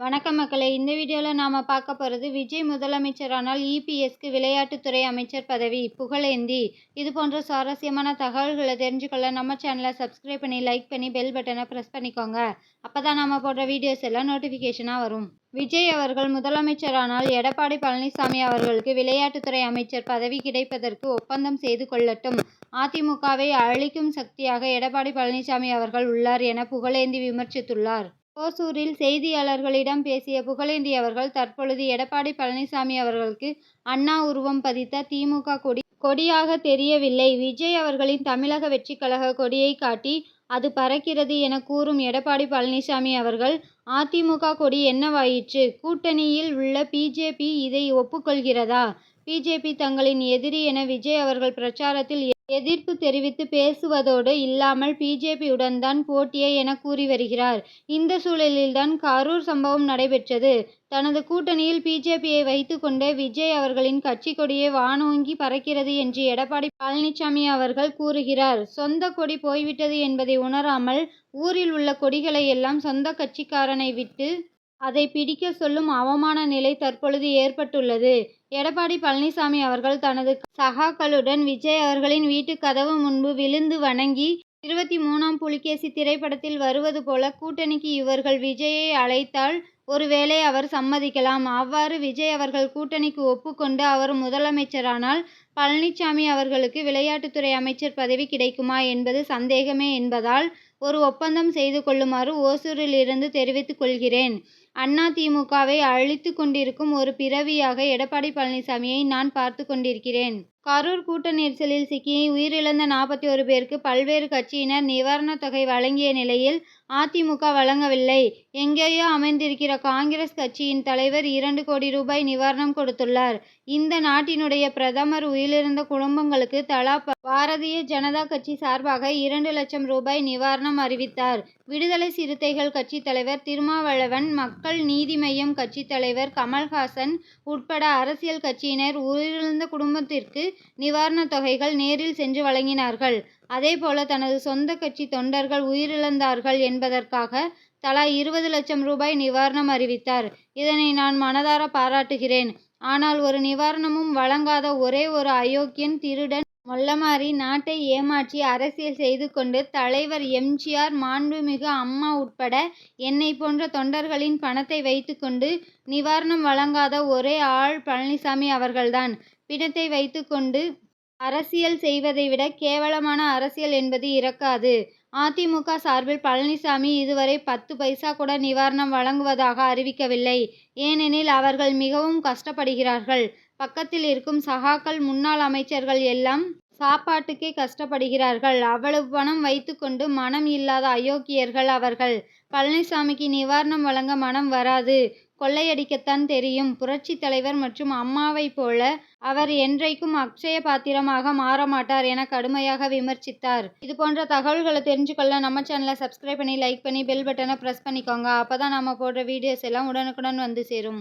வணக்கம் மக்களே. இந்த வீடியோவில் நாம் பார்க்க போகிறது விஜய் முதலமைச்சரானால் இபிஎஸ்க்கு விளையாட்டுத்துறை அமைச்சர் பதவி புகழேந்தி இது போன்ற சுவாரஸ்யமான தகவல்களை தெரிஞ்சுக்கொள்ள நம்ம சேனலை சப்ஸ்கிரைப் பண்ணி லைக் பண்ணி பெல் பட்டனை ப்ரெஸ் பண்ணிக்கோங்க. அப்போ தான் நம்ம போடுற வீடியோஸ் எல்லாம் நோட்டிஃபிகேஷனாக வரும். விஜய் அவர்கள் முதலமைச்சரானால் எடப்பாடி பழனிசாமி அவர்களுக்கு விளையாட்டுத்துறை அமைச்சர் பதவி கிடைப்பதற்கு ஒப்பந்தம் செய்து கொள்ளட்டும். அதிமுகவை அழிக்கும் சக்தியாக எடப்பாடி பழனிசாமி அவர்கள் உள்ளார் என புகழேந்தி விமர்சித்துள்ளார். ஓசூரில் செய்தியாளர்களிடம் பேசிய புகழேந்தி அவர்கள் தற்பொழுது எடப்பாடி பழனிசாமி அவர்களுக்கு அண்ணா உருவம் பதித்த திமுக கொடி கொடியாக தெரியவில்லை. விஜய் அவர்களின் தமிழக வெற்றிக்கழக கொடியை காட்டி அது பறக்கிறது என கூறும் எடப்பாடி பழனிசாமி அவர்கள் அதிமுக கொடி என்னவாயிற்று? கூட்டணியில் உள்ள பிஜேபி இதை ஒப்புக்கொள்கிறதா? பிஜேபி தங்களின் எதிரி என விஜய் அவர்கள் பிரச்சாரத்தில் எதிர்ப்பு தெரிவித்து பேசுவதோடு இல்லாமல் பிஜேபியுடன் தான் போட்டியே என கூறி வருகிறார். இந்த சூழலில்தான் கரூர் சம்பவம் நடைபெற்றது. தனது கூட்டணியில் பிஜேபியை வைத்துக்கொண்டு விஜய் அவர்களின் கட்சி கொடியே வானோங்கி பறக்கிறது என்று எடப்பாடி பழனிசாமி அவர்கள் கூறுகிறார். சொந்த கொடி போய்விட்டது என்பதை உணராமல் ஊரில் உள்ள கொடிகளை எல்லாம் சொந்த கட்சிக்காரனை விட்டு அதை பிடிக்க சொல்லும் அவமான நிலை தற்பொழுது ஏற்பட்டுள்ளது. எடப்பாடி பழனிசாமி அவர்கள் தனது சகாக்களுடன் விஜய் அவர்களின் வீட்டு கதவு முன்பு விழுந்து வணங்கி இருபத்தி மூணாம் புலிகேசி திரைப்படத்தில் வருவது போல கூட்டணிக்கு இவர்கள் விஜயை அழைத்தால் ஒருவேளை அவர் சம்மதிக்கலாம். அவ்வாறு விஜய் அவர்கள் கூட்டணிக்கு ஒப்புக்கொண்டு அவர் முதலமைச்சரானால் பழனிசாமி அவர்களுக்கு விளையாட்டுத்துறை அமைச்சர் பதவி கிடைக்குமா என்பது சந்தேகமே என்பதால் ஒரு ஒப்பந்தம் செய்து கொள்ளுமாறு ஓசூரிலிருந்து தெரிவித்துக் கொள்கிறேன். அதிமுகவை அழித்து கொண்டிருக்கும் ஒரு பிறவியாக எடப்பாடி பழனிசாமியை நான் பார்த்து கொண்டிருக்கிறேன். கரூர் கூட்ட நெரிசலில் சிக்கி உயிரிழந்த நாற்பத்தி ஒரு பேருக்கு பல்வேறு கட்சியினர் நிவாரணத் தொகை வழங்கிய நிலையில் அதிமுக வழங்கவில்லை. எங்கேயோ அமைந்திருக்கிற காங்கிரஸ் கட்சியின் தலைவர் இரண்டு கோடி ரூபாய் நிவாரணம் கொடுத்துள்ளார். இந்த நாட்டினுடைய பிரதமர் உயிரிழந்த குடும்பங்களுக்கு தலா பாரதிய ஜனதா கட்சி சார்பாக இரண்டு லட்சம் ரூபாய் நிவாரணம் அறிவித்தார். விடுதலை சிறுத்தைகள் கட்சி தலைவர் திருமாவளவன் மக்கள் நீதி மய்யம் கட்சி தலைவர் கமல்ஹாசன் உட்பட அரசியல் கட்சியினர் உயிரிழந்த குடும்பத்திற்கு நிவாரணத் தொகைகள் நேரில் சென்று வழங்கினார்கள். அதேபோல தனது சொந்த கட்சி தொண்டர்கள் உயிரிழந்தார்கள் என்பதற்காக தலா இருபது லட்சம் ரூபாய் நிவாரணம் அறிவித்தார். இதனை நான் மனதார பாராட்டுகிறேன். ஆனால் ஒரு நிவாரணமும் வழங்காத ஒரே ஒரு அயோக்கியன் திருடன் மொல்லமாரி நாட்டை ஏமாற்றி அரசியல் செய்து கொண்டு தலைவர் எம்ஜிஆர் மாண்புமிகு அம்மா உட்பட என்னை போன்ற தொண்டர்களின் பணத்தை வைத்துக்கொண்டு நிவாரணம் வழங்காத ஒரே ஆள் பழனிசாமி அவர்கள்தான். பிணத்தை வைத்துக்கொண்டு அரசியல் செய்வதை விட கேவலமான அரசியல் என்பது இறக்காது. அதிமுக சார்பில் பழனிசாமி இதுவரை பத்து பைசா கூட நிவாரணம் வழங்குவதாக அறிவிக்கவில்லை. ஏனெனில் அவர்கள் மிகவும் கஷ்டப்படுகிறார்கள். பக்கத்தில் இருக்கும் சகாக்கள் முன்னாள் அமைச்சர்கள் எல்லாம் சாப்பாட்டுக்கே கஷ்டப்படுகிறார்கள். அவ்வளவு பணம் வைத்துக்கொண்டு மனம் இல்லாத அயோக்கியர்கள் அவர்கள். பழனிசாமிக்கு நிவாரணம் வழங்க மனம் வராது. கொள்ளையடிக்கத்தான் தெரியும். புரட்சி தலைவர் மற்றும் அம்மாவைப் போல அவர் என்றைக்கும் அக்ஷய பாத்திரமாக மாறமாட்டார் என கடுமையாக விமர்சித்தார். இது போன்ற தகவல்களை தெரிஞ்சுக்கொள்ள நம்ம சேனலை சப்ஸ்கிரைப் பண்ணி லைக் பண்ணி பெல் பட்டனை ப்ரெஸ் பண்ணிக்கோங்க. அப்போ தான் நம்ம போடுற வீடியோஸ் எல்லாம் உடனுக்குடன் வந்து சேரும்.